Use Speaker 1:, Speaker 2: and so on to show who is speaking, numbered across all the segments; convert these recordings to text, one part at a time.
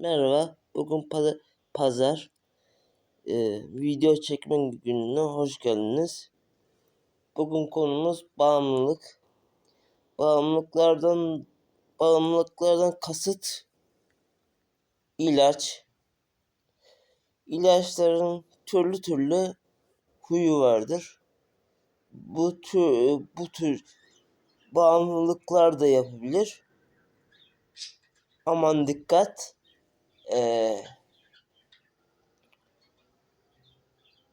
Speaker 1: Merhaba, bugün pa- pazar. Ee, video çekme gününe hoş geldiniz. Bugün konumuz bağımlılık. Bağımlılıklardan bağımlılıklardan kasıt ilaç. İlaçların türlü türlü huyu vardır. Bu tür bu tür bağımlılıklar da yapabilir. Aman dikkat. Ee,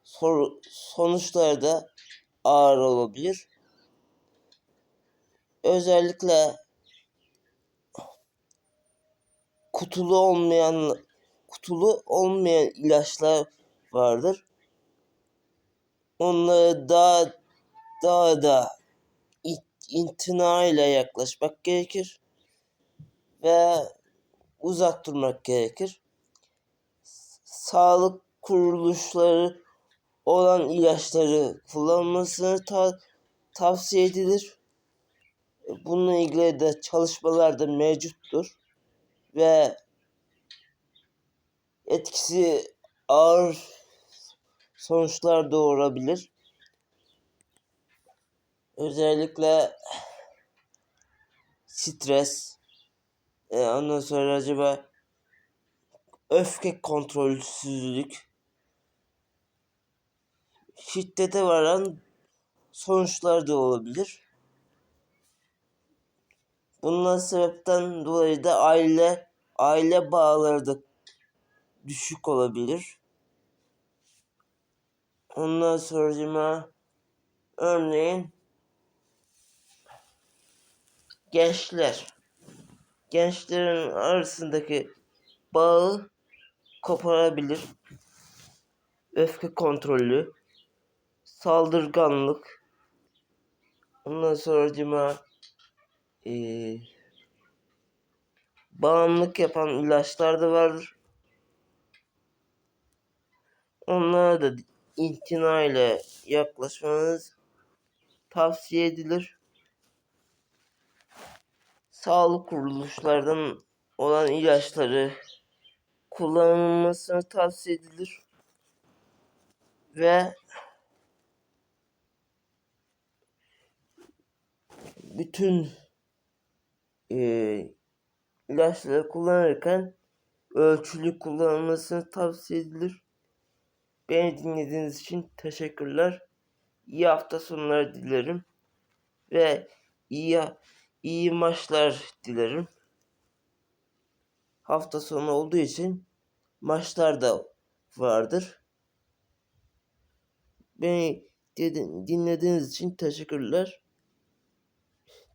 Speaker 1: sor- sonuçları da ağır olabilir. Özellikle kutulu olmayan kutulu olmayan ilaçlar vardır. Onları daha daha da it- itina ile yaklaşmak gerekir ve uzak durmak gerekir. Sağlık kuruluşları olan ilaçları kullanmasını ta- tavsiye edilir. Bununla ilgili de çalışmalar da mevcuttur ve etkisi ağır sonuçlar doğurabilir. Özellikle stres, e, ondan sonra acaba öfke kontrolsüzlük, şiddete varan sonuçlar da olabilir. Bundan sebepten dolayı da aile aile bağları da düşük olabilir. Ondan sonra örneğin gençler gençlerin arasındaki bağı koparabilir. Öfke kontrolü, saldırganlık, ondan sonra ee, bağımlılık yapan ilaçlar da vardır. Onlara da imtina ile yaklaşmanız tavsiye edilir. Sağlık kuruluşlardan olan ilaçları kullanılmasını tavsiye edilir. Ve bütün e, ilaçları kullanırken ölçülü kullanılmasını tavsiye edilir. Beni dinlediğiniz için teşekkürler. İyi hafta sonları dilerim. Ve iyi iyi maçlar dilerim. Hafta sonu olduğu için maçlar da vardır. Beni dinlediğiniz için teşekkürler.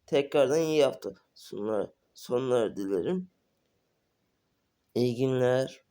Speaker 1: Tekrardan iyi hafta sonları, sonları dilerim. İyi günler.